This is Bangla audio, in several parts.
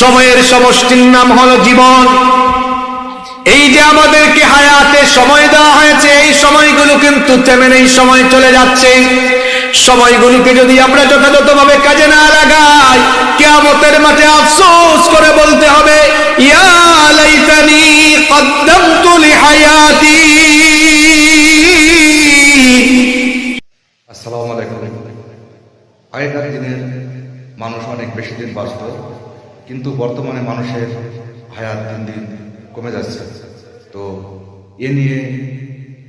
সময়ের সমষ্টির নাম হলো জীবন। এই যে আমাদেরকে হায়াতে সময় দেওয়া হয়েছে, এই সময়গুলো কিন্তু তেমন এই সময় চলে যাচ্ছে। সময়গুলোকে যদি আমরা যথাযথভাবে কাজে না লাগাই, কেয়ামতের মাঠে আফসোস করে বলতে হবে আগেকার দিনের মানুষ অনেক বেশি দিন বাঁচত। কিন্তু বর্তমানে মানুষের হায়াত দিন দিন কমে যাচ্ছে। তো এ নিয়ে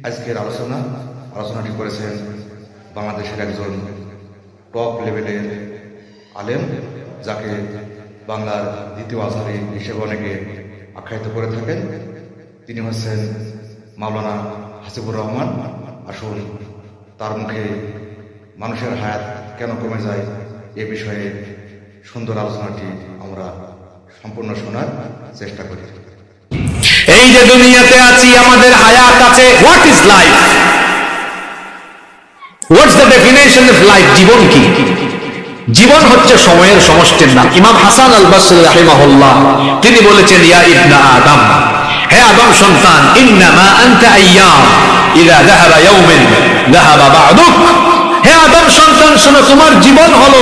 আজকের আলোচনা, আলোচনাটি করেছেন বাংলাদেশের একজন টপ লেভেলের আলেম, যাকে বাংলার দ্বিতীয় আজহারি হিসেবে অনেকে আখ্যায়িত করে থাকেন। তিনি হচ্ছেন মাওলানা হাসিবুর রহমান। আসুন তার মুখে মানুষের হায়াত কেন কমে যায় এ বিষয়ে সুন্দর আলোচনাটি আমরা সম্পূর্ণ শোনার চেষ্টা করি। এই যে দুনিয়াতে আছি, আমাদের হায়াত আছে what is life what's the definition of life জীবন কি? জীবন হচ্ছে সময়ের সমষ্টির নাম। ইমাম হাসান আল বাসরি রাহিমাহুল্লাহ, তিনি বলেছেন, ইয়া ইবনা আদম, হে আদম সন্তান, ইন্নামা আনতা আইয়াম ইদা যাহাবা ইয়াউমিন, যাহাবা বা'দুক। হে আদম সন্তান, শোনো, তোমার জীবন হলো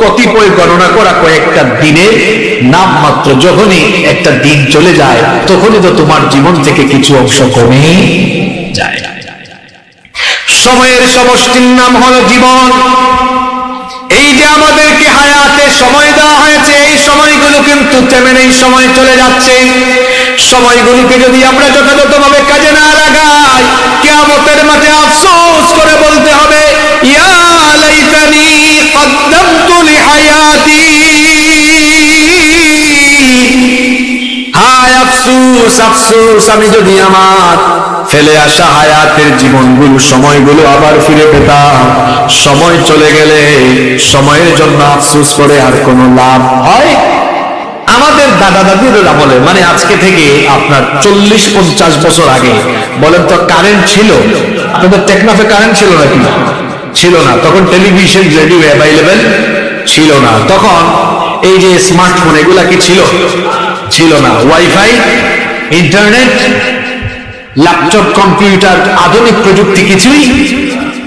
কতিপয় গণনা করা কয়েকটা দিনের নাম মাত্র যখনই একটা দিন চলে যায়, তখনই তো তোমার জীবন থেকে কিছু অংশ কমে যায়। সময়ের সমষ্টির নাম হলো জীবন। এই যে আমাদেরকে হায়াতে সময় দেওয়া হয়েছে, এই সময়গুলো কিন্তু তেমন এই সময় চলে যাচ্ছে। সময়গুলোকে যদি আমরা যথাযথভাবে কাজে না লাগাই, কেয়ামতের মাঠে আফসোস করে বলতে হবে হায় আফসুস আফসুস, আমি যদি আমার ফেলে আসা হায়াতের জীবনগুলো, সময়গুলো আবার ফিরে পেতাম, সময় চলে গেলে, সময়ের জন্য আফসুস করে আর কোনো লাভ হয়? আমাদের দাদা দাদির আমলে মানে আজকে থেকে আপনার চল্লিশ পঞ্চাশ বছর আগে, বলেন তো কারেন্ট ছিল? আপনাদের টেকনাফে কারেন্ট ছিল নাকি? ছিল না। তখন টেলিভিশন রেডিও অ্যাভেলেবেল ছিল না। তখন এই যে স্মার্টফোন এগুলা কি ছিল? ছিল না। ওয়াইফাই ইন্টারনেট ল্যাপটপ কম্পিউটার আধুনিক প্রযুক্তি কিছুই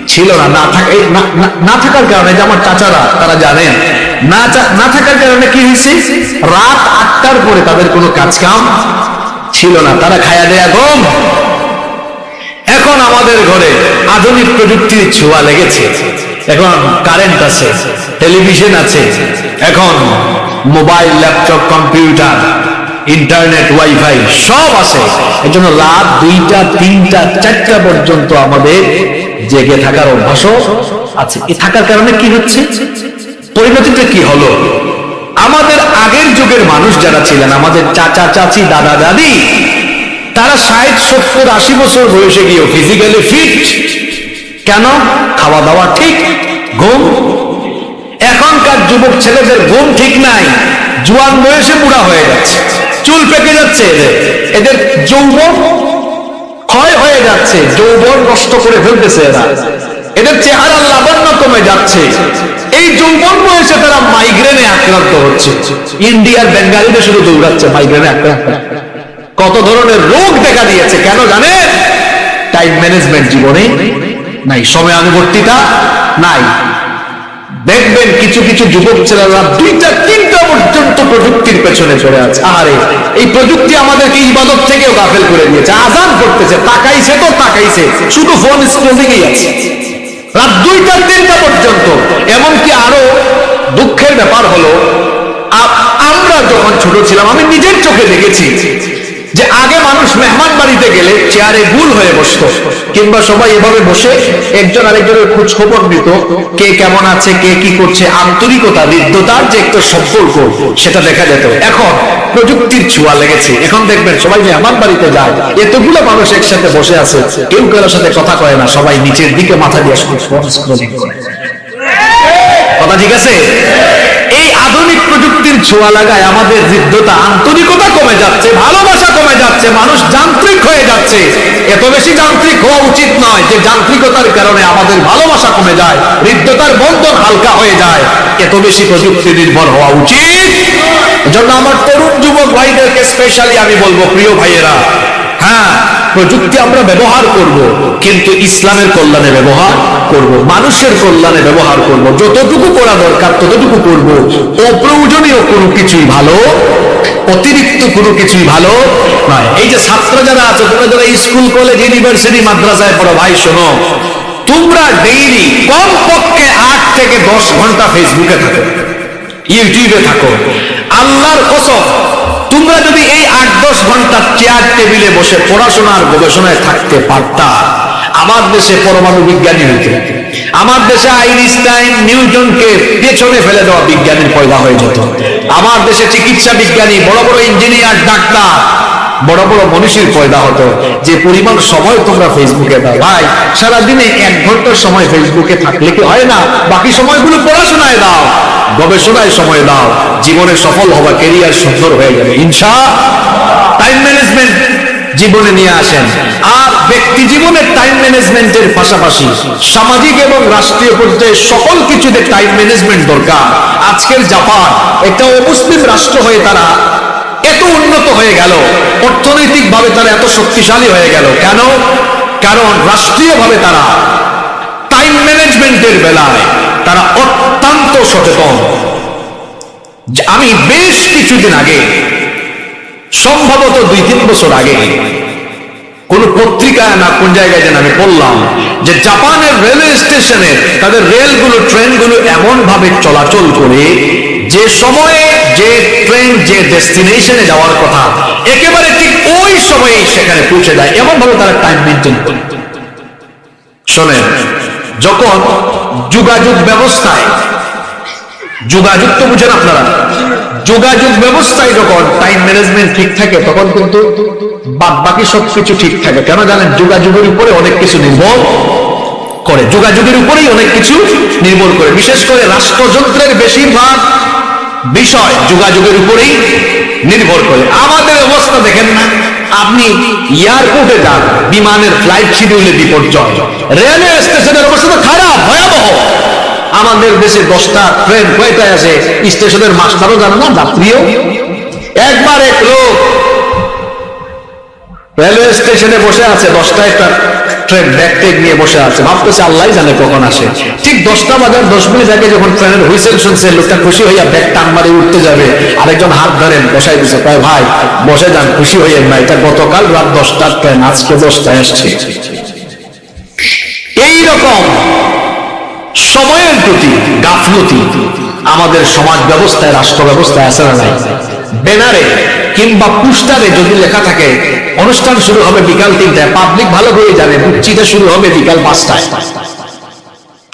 ছিল না- না থাকার কারণে যে আমার চাচারা, তারা জানেন না থাকার কারণে কি হয়েছে? রাত আটটার পরে তাদের কোনো কাজ কাম ছিল না। তারা খায়া দেয়া গম এখন আমাদের ঘরে আধুনিক প্রযুক্তির ছোঁয়া লেগেছে। এখন কারেন্ট আছে টেলিভিশন আছে, এখন mobile laptop computer internet wifi সব আছে। এর জন্য রাত দুইটা, তিনটা, চারটা পর্যন্ত আমাদের জেগে থাকার অভ্যাসও আছে। এ থাকার কারণে কি হচ্ছে? পরিণতিটা কি হলো? আমাদের আগের যুগের মানুষ যারা ছিলেন, আমাদের চাচা, চাচি, দাদা, দাদি, তারা ষাট, সত্তর, আশি বছর বয়সে গিয়েও ফিজিক্যালি ফিট কেন? খাওয়া দাওয়া ঠিক, ঘুম। এখনকার যুবক ছেলেদের ঘুম ঠিক নাই, জুয়ান বয়সে বুড়া হয়ে যাচ্ছে, চুল পেকে যাচ্ছে এদের। এদের যৌবন ক্ষয় হয়ে যাচ্ছে, যৌবন নষ্ট করে ফেলতেছে এরা। এদের চেহারা লাবণ্য কমে যাচ্ছে। এই যৌবন বয়সে তারা মাইগ্রেনে আক্রান্ত হচ্ছে। ইন্ডিয়ার বেঙ্গালিতে শুধু দৌড়াচ্ছে মাইগ্রেনে আক্রান্ত। কত ধরনের রোগ দেখা দিয়েছে, কেন জানে টাইম ম্যানেজমেন্ট জীবনে নাই, সময় অনুবর্তিতা নাই। দেখবেন কিছু কিছু যুবক ছেলেরা দুইটা, তিনটা পর্যন্ত প্রযুক্তির পেছনে চলে আছে। আরে এই প্রযুক্তি আমাদেরকে ইবাদত থেকেও গাফেল করে দিয়েছে, আজান করতেছে, তাকাইছে তো তাকাইছে, শুধু ফোন স্ক্রোলিংই আছে। রাত দুইটা, তিনটা পর্যন্ত। এমনকি আরও দুঃখের ব্যাপার হলো আমরা যখন ছোট ছিলাম, আমি নিজের চোখে দেখেছি যে আগে মানুষ মেহমান বাড়িতে গেলে চেয়ারে গুল হয়ে বসতো, কিংবা সবাই এভাবে বসে একজন আরেকজনের খোঁজ খবর নিত, কে কেমন আছে, কে কি করছে, আন্তরিকতা হৃদ্যতার যে একটা সম্পর্ক, সেটা দেখা যেত। এখন প্রযুক্তির ছোঁয়া লেগেছে। এখন দেখবেন সবাই মেহমান বাড়িতে যায়, এতগুলো মানুষ একসাথে বসে আছে, কেউ কারোর সাথে কথা কয় না, সবাই নিচের দিকে মাথা দিয়ে কথা ঠিক আছে? এই প্রকৃতির ছোঁয়া লাগায় আমাদের হৃদ্যতা আন্তরিকতা কমে যাচ্ছে, ভালোবাসা কমে যাচ্ছে, মানুষ যান্ত্রিক হয়ে যাচ্ছে। এত বেশি যান্ত্রিক হওয়া উচিত নয় যে যান্ত্রিকতার কারণে আমাদের ভালোবাসা কমে যায়, হৃদ্যতার বন্ধন হালকা হয়ে যায়। এত বেশি প্রযুক্তি নির্ভর হওয়া উচিত। জন্য আমার তরুণ যুবক ভাইদেরকে স্পেশালি আমি বলব, প্রিয় ভাইয়েরা হ্যাঁ প্রযুক্তি আমরা ব্যবহার করব, কিন্তু ইসলামের কল্যাণে ব্যবহার করব, মানুষের কল্যাণে ব্যবহার করব, যতটুকু করা দরকার ততটুকু করব, অপ্রয়োজনীয় কোনো কিছুই ভালো, অতিরিক্ত কোনো কিছুই ভালো নয়। এই যে ছাত্র যারা আছে, তোমরা যারা স্কুল, কলেজ, ইউনিভার্সিটি, মাদ্রাসায় পড়ো, ভাই, শোনো, তোমরা ডেইলি কম পক্ষে আট থেকে দশ ঘণ্টা ফেসবুকে থাকো ইউটিউবে থাকো। আল্লাহর কসম তোমরা যদি এই আট দশ ঘণ্টা চেয়ার টেবিলে বসে পড়াশোনার গবেষণায় থাকতে পারতা, আমার দেশে পরমাণু বিজ্ঞানী হইতে, আমার দেশে আইনস্টাইন, নিউটনকে পেছনে ফেলে দেওয়া বিজ্ঞানীর পয়দা হয়ে যেত। আমার দেশে চিকিৎসা বিজ্ঞানী, বড় বড় ইঞ্জিনিয়ার ডাক্তার বড় বড় মনীষীর পয়দা হতো। যে পরিমাণ সময় তোমরা ফেসবুকে দাও। ভাই, সারাদিনে এক ঘণ্টার সময় ফেসবুকে থাকলে কি হয় না? বাকি সময়গুলো পড়াশোনায় দাও, গবেষণায় সময় দাও। জীবনে সফল হবা কেরিয়ার সুন্দর হয়ে যাবে। ইনশা টাইম ম্যানেজমেন্ট জীবনে নিয়ে আসেন। আর ব্যক্তি জীবনের টাইম ম্যানেজমেন্টের পাশাপাশি সামাজিক এবং রাষ্ট্রীয় পর্যায়ে সকল কিছুতে টাইম ম্যানেজমেন্ট দরকার। আজকের জাপান একটা অমুসলিম রাষ্ট্র হয়ে তারা এত উন্নত হয়ে গেল। অর্থনৈতিক ভাবে তারা এত শক্তিশালী হয়ে গেল। কেন? কারণ রাষ্ট্রীয়ভাবে তারা টাইম ম্যানেজমেন্টের বেলায় তারা অত্যন্ত সচেতন। আমি বেশ কিছুদিন আগে, সম্ভবত দুই তিন বছর আগে, কোন পত্রিকায় না কোন জায়গায় যেন আমি বললাম যে জাপানের রেলওয়ে স্টেশনে তাদের রেলগুলো, ট্রেনগুলো এমন ভাবে চলাচল করে যে সময়ে যে ট্রেন যে ডেস্টিনেশনে যাওয়ার কথা, একেবারে ঠিক ওই সময়ে সেখানে পৌঁছে যায় এমন ভাবে তারা টাইম মেনটেন করে। শোনেন, যখন যোগাযোগ ব্যবস্থায়, যোগাযোগ তো বুঝেন আপনারা, যোগাযোগ ব্যবস্থায় যখন টাইম ম্যানেজমেন্ট ঠিক থাকে, তখন কিন্তু বাদ বাকি সবকিছু ঠিক থাকে। কেন জানেন? যোগাযোগের উপরে অনেক কিছু নির্ভর করে। যোগাযোগের উপরেই অনেক কিছু নির্ভর করে। বিশেষ করে রাষ্ট্রযন্ত্রের বেশিরভাগ বিষয় যোগাযোগের উপরেই নির্ভর করে। আমাদের অবস্থা দেখেন না, আপনি এয়ারপোর্টে যান, বিমানের ফ্লাইট শিডিউলে বিপর্যয়। রেলওয়ে স্টেশনের অবস্থা খারাপ, ভয়াবহ। আমাদের দেশে দশটা ট্রেন কয়টায় আছে স্টেশনের মাস্টারও জানে না, যাত্রীও। একবার এক লোক রেলওয়ে স্টেশনে বসে আছে দশটা একটা ট্রেন ব্যাগ নিয়ে বসে আছে। ভাবতেছে আল্লাহ জানে কখন আসে। ঠিক দশটা বাজার, দশ মিনিট আগে যখন ট্রেনের হুইসেল শুনছে, লোকটা খুশি হইয়া ব্যাগ টান মারি উঠতে যাবে। আরেকজন হাত ধরেন বসাই দিছে, কয়, ভাই, বসে যান, খুশি হইয়েন না এটা গতকাল রাত দশটার ট্রেন, আজকে দশটায় আসছে। এইরকম সময়ের প্রতি গাফলতি আমাদের সমাজ ব্যবস্থায় রাষ্ট্র ব্যবস্থায় আছে না নাই? ব্যানারে কিংবা পুস্টারে যদি লেখা থাকে, অনুষ্ঠান শুরু হবে বিকাল তিনটায় পাবলিক ভালো করে জানে বুচ্চিটা শুরু হবে বিকাল পাঁচটায়।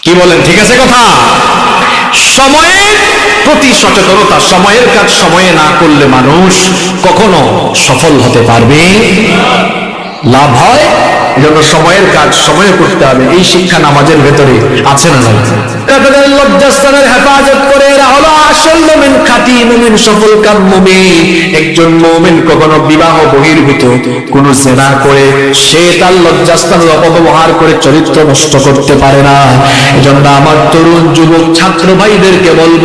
কি বলেন, ঠিক আছে কথা? সময়ের প্রতি সচেতনতা, সময়ের কাজ সময়ে না করলে মানুষ কখনো সফল হতে পারবে? লাভ হয় এজন্য সময়ের কাজ সময়ে করতে হবে। এই শিক্ষা নামাজের ভেতরে আছে না সে তার অপব্যবহার করে চরিত্র নষ্ট করতে পারে না। আমার তরুণ যুবক, ছাত্র ভাইদেরকে বলব,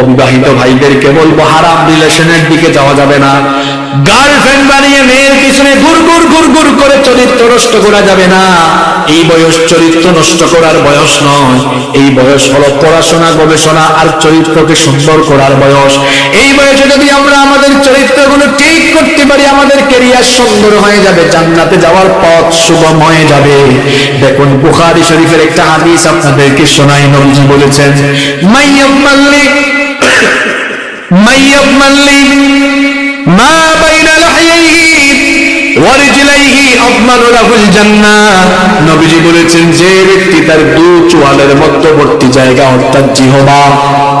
অবিবাহিত ভাইদেরকে বলব, হারাম রিলেশনের দিকে যাওয়া যাবে না। গার্লফ্রেন্ড বানিয়ে মেয়ের পিছনে গুড় গুড় করে চরিত্র নষ্ট করা যাবে না। এই বয়স চরিত্র নষ্ট করার বয়স নয়। এই বয়স হলো পড়াশোনা, গবেষণা আর চরিত্রকে সুন্দর করার বয়স। এই বয়সে যদি আমরা আমাদের চরিত্রগুলো ঠিক করতে পারি, আমাদের কেরিয়ার সুন্দর হয়ে যাবে, জান্নাতে যাওয়ার পথ সুগম হয়ে যাবে। দেখুন, বুখারী শরীফের একটা হাদিস আপনাদেরকে শোনাই নবীজি বলেছেন মাইয়াম মাল্লিক মাইয়াম মাল্লিক মা বাইনা লাহইহি নবীজি বলেছেন, যে ব্যক্তি তার দু চোয়ালের মধ্যবর্তী জায়গা অর্থাৎ জিহবা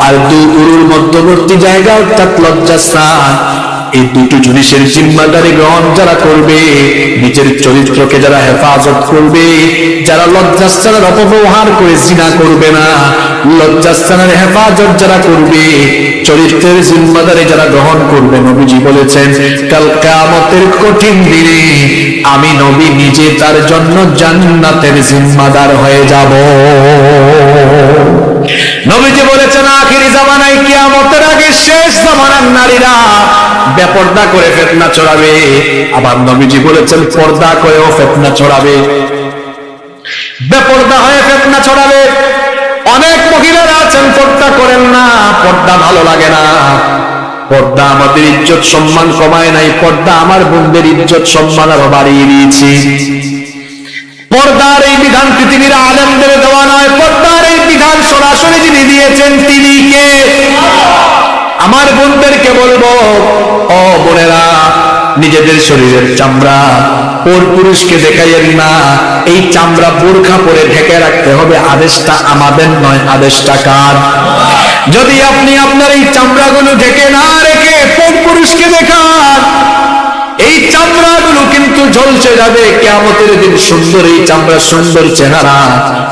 আর দু উরুর মধ্যবর্তী জায়গা অর্থাৎ লজ্জাস্থান এই দুটো জিনিসের জিম্মাদারি গ্রহণ যারা করবে, নিজের চরিত্রকে যারা হেফাজত করবে, যারা লজ্জাস্থানের অপব্যবহার করে জিনা করবে না, লজ্জাস্থানের হেফাজত যারা করবে, চরিত্রের জিম্মাদারি যারা গ্রহণ করবে, নবীজি বলেছেন, কাল কামতের কঠিন দিনে আমি নবী নিজে তার জন্য জান্নাতের জিম্মাদার হয়ে যাব। নবীজি বলেছেন, আখিরি জামানায় কিয়ামতের আগে শেষ জামানার নারীরা বেপর্দা করে ফেতনা ছড়াবে। আবার নবীজি বলেছেন, পর্দা করেও ফেতনা ছড়াবে। বেপর্দা হয়ে ফেতনা ছড়াবে। অনেক মহিলারা আছেন, পর্দা করেন না, পর্দা ভালো লাগে না। পর্দা আমাদের ইজ্জত সম্মান কমায় নাই, পর্দা আমার বোনদের ইজ্জত সম্মান আরও বাড়িয়ে দিয়েছি। পর্দার এই বিধান পৃথিবীর আলেমদের দেওয়া নয় পর্দার এই বিধান সরাসরি যিনি দিয়েছেন, তিনি কে? আমার বোনদেরকে বলব, ও বোনেরা, নিজেদের শরীরের চামড়া পর পুরুষকে দেখাইয়েন না। এই চামড়া বোরখা পরে ঢেকে রাখতে হবে, আদেশটা আমাদের নয়, আদেশটা কার? যদি আপনি আপনার এই চামড়াগুলো ঢেকে না রেখে পর পুরুষকে দেখান, এই চামড়াগুলো কিন্তু ঝলসে যাবে। কেমতের দিন সুন্দর, এই চামড়া সুন্দর চেহারা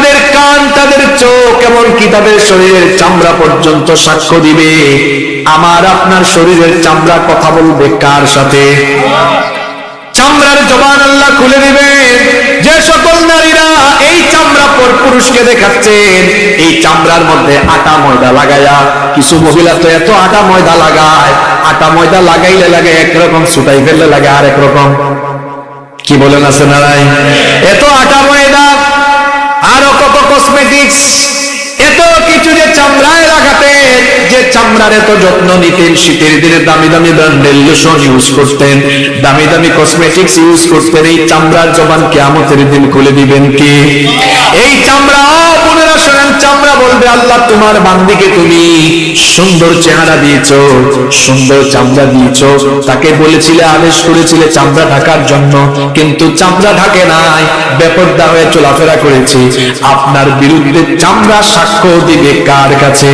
তাদের কান, তাদের চোখ, এমনকি তাদের শরীরের চামড়া পর্যন্ত সাক্ষ্য দিবে। আমার আপনার শরীরের চামড়া কথা বলবে কার সাথে? চামড়ার জবান আল্লাহ খুলে দিবে যে সকল নারীরা এই চামড়া পর পুরুষকে দেখাচ্ছেন, এই চামড়ার মধ্যে আটা ময়দা কিছু মহিলা তো এত আটা ময়দা লাগায়। আটা ময়দা লাগাইলে লাগে একরকম ফেললে লাগে আর একরকম কি বলেন আছে নারাই এত আটা ময়দা কসমেটিক্স এত কিছু যে চামড়ায় লাগাতে, যে চামড়ার এত যত্ন নিতেন, শীতের দিনে দামি দামি ব্র্যান্ডের লোশন ইউজ করতেন, দামি দামি কসমেটিক্স ইউজ করতেন, এই চামড়ার জবান কেয়ামতের দিন খুলে দিবেন কি? এই চামড়া বোনেরা শোনেন চামড়া বলবে, আল্লাহ, তোমার বান্দিকে তুমি সুন্দর চেহারা দিয়েছ, সুন্দর চামড়া দিয়েছ। তাকে বলেছিলে, আদেশ করেছিলে চামড়া ঢাকার জন্য। কিন্তু চামড়া ঢাকে নাই, বেপর্দা হয়ে চলাফেরা করেছে। আপনার বিরুদ্ধে চামড়া সাক্ষ্য দিবে কার কাছে?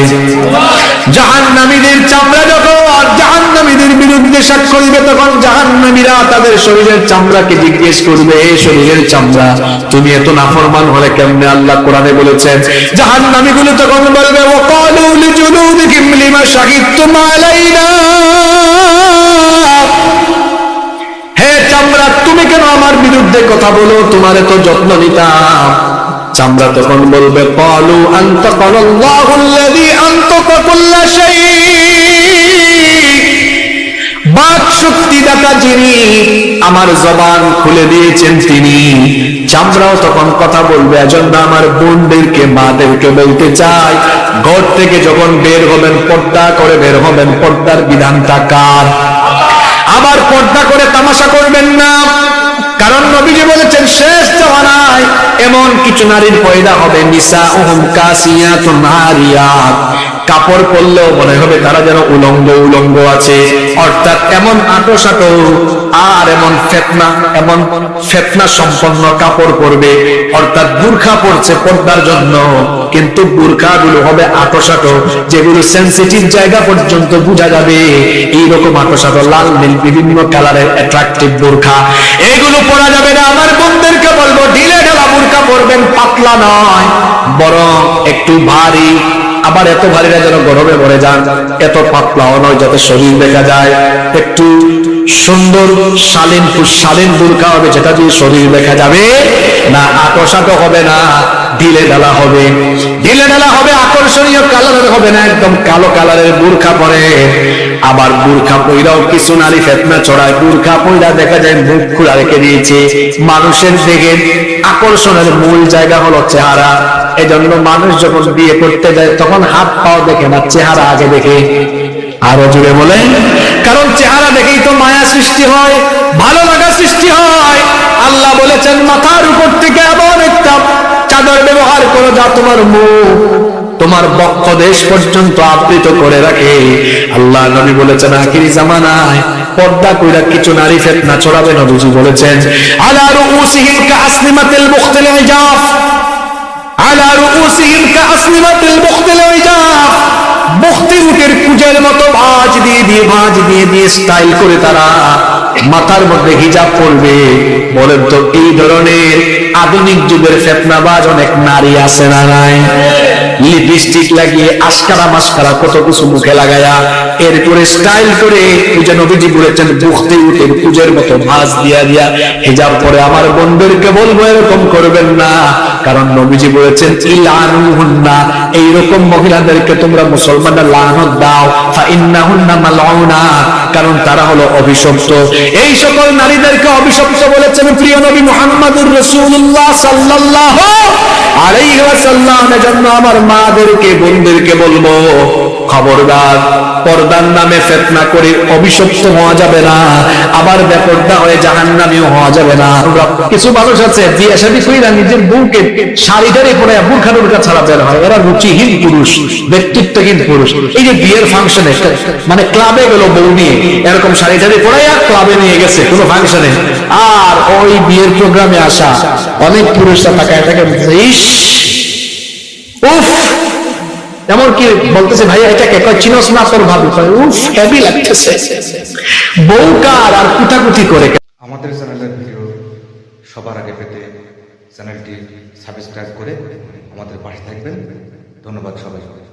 জাহান্নামীদের চামড়া যখন জাহান্নামীদের বিরুদ্ধে সাক্ষ্য দিবে তখন জাহান্নামীরা তাদের শরীরের চামড়াকে জিজ্ঞেস করবে, এ শরীরের চামড়া, তুমি এত নাফরমান হলে কেমনে আল্লাহ কোরআনে বলেছেন? জাহান্নামীগুলো তখন বলবে ও কালু জুলুদ লিমা শাহিদতুম আলাইনা। হে চামড়া, তুমি কেন আমার বিরুদ্ধে কথা বলো? তোমার এত যত্ন নিতাম। চামড়া তখন বলবে, কলু আন্ত কুল্লা শাই আমার জবান খুলে দিয়েছেন তিনি। চামড়াও তখন কথা বলবে আমার বোনদেরকে, মাদেরকে বলতে চাই, ঘর থেকে যখন বের হবেন, পর্দা করে বের হবেন, পর্দার বিধানটা কার? আবার পর্দা করে তামাশা করবেন না। কারণ নবীজি বলেছেন, শেষ জামানায় এমন কিছু নারীর পয়দা হবে নিসা ওহম কাসিয়াতুন আরিয়াত। কাপড় পরলেও মনে হবে তারা যেন উলঙ্গ উলঙ্গ আছে। অর্থাৎ এমন আটো সাটো, আর এমন ফেতনা এমন ফেতনা সম্পন্ন কাপড় পরবে। অর্থাৎ বুরখা পরছে পর্দার জন্য, কিন্তু বুরখা গুলো হবে আটো সাটো, যেগুলো সেন্সিটিভ জায়গা পর্যন্ত বোঝা যাবে। এইরকম আটো সাটো, লাল, নীল, বিভিন্ন কালারের অ্যাট্রাকটিভ বুরখা। এইগুলো পরা যাবে না। আমার বন্ধুদেরকে বলব, ঢিলে ঢালা বুরখা পরবেন, পাতলা নয়, বরং একটু ভারী আবার এত ভারীরা যেন গরমে মরে যান, এত পাতলাও নয় যাতে শরীর দেখা যায়। একটু সুন্দর, শালীন শালীন বুরকা হবে যেটা দিয়ে শরীর দেখা যাবে। না, আকর্ষাত হবে না ঢিলে ঢালা হবে। ঢিলে ঢালা হবে, আকর্ষণীয় কালারের হবে না, একদম কালো কালারের বুরখা পরে। আবার বুরখা পইরাও কিছু নারী ফেতনা ছড়ায়। বুরখা পইরা দেখা যায় মুখ খোলা রেখে দিয়েছে। মানুষের দেখে আকর্ষণের মূল জায়গা হলো চেহারা। এজন্য মানুষ যখন বিয়ে করতে যায়, তখন হাত পাও দেখে না, চেহারা আগে দেখে। আরও জুড়ে বলে কারণ চেহারা দেখেই তো মায়া সৃষ্টি হয়, ভালো লাগা সৃষ্টি হয়। আল্লাহ বলেছেন, মাথার উপর থেকে এমন একটা চাদর ব্যবহার করো যা তোমার মুখ, তোমার বক্ষ দেশ পর্যন্ত আবৃত করে রাখে। আল্লাহ নবী বলেছেন, আখিরি জামানায় পর্দা কইরা কিছু নারী ফেতনা ছড়াবে, নবীজি বলেছেন, আলা রুউসিহিম কাসনিমাতিল মুখতিল ইজাফ। আলা রুউসিহিম কাসনিমাতিল মুখতিল ইজাফ বখতি উটের মাথার মধ্যে হিজাব বলেন তো, এই ধরনের আধুনিক যুগের ফেতনাবাজ অনেক নারী আছে না নাই? লিপস্টিক লাগিয়ে কত কিছু মুখে লাগায়া, এরপরে স্টাইল করে যে নবীজি বলেছেন বুখতে উঠে পূজের মতো ভাঁজ দিয়া দিয়া হিজাব পরে। আমার বন্ধুদেরকে বলব, এরকম করবেন না। কারণ নবীজি বলেছেন, ইলানুহুন্না এইরকম মহিলাদেরকে তোমরা মুসলমানরা লানত দাও ফা মালউনা, কারণ তারা হলো অভিশপ্ত। এই সকল নারীদেরকে অভিশপ্ত বলেছেন প্রিয় নবী মুহাম্মদুর রাসূলুল্লাহ সাল্লাল্লাহু আলাইহি ওয়াসাল্লাম আমার মাদেরকে, বোনদেরকে বলব, খবরদার, পর্দার নামে ফেতনা করে অভিশপ্ত হওয়া যাবে না, আবার হয়ে হওয়া যাবে না। কিছু মানুষ আছে নিজের বউকে পরে ছাড়া বের হয়। এরা রুচিহীন পুরুষ, ব্যক্তিত্বহীন পুরুষ। এই যে বিয়ের ফাংশনে মানে ক্লাবে গেল বউ নিয়ে, এরকম শাড়িটারে পরাইয়া ক্লাবে নিয়ে গেছে, কোনো ফাংশনে। আর ওই বিয়ের প্রোগ্রামে আসা অনেক পুরুষরা তাকায় তাকে ইস উফ! এমনকি বলতেছে, ভাই এটাকে কয়, চিনস না তোর ভাবি। উফ হেভি লাগতেছে। বউকার আর কুটাকুটি করে আমাদের চ্যানেলের ভিডিও সবার আগে পেতে চ্যানেলটি সাবস্ক্রাইব করে আমাদের পাশে থাকবেন। ধন্যবাদ সবাইকে।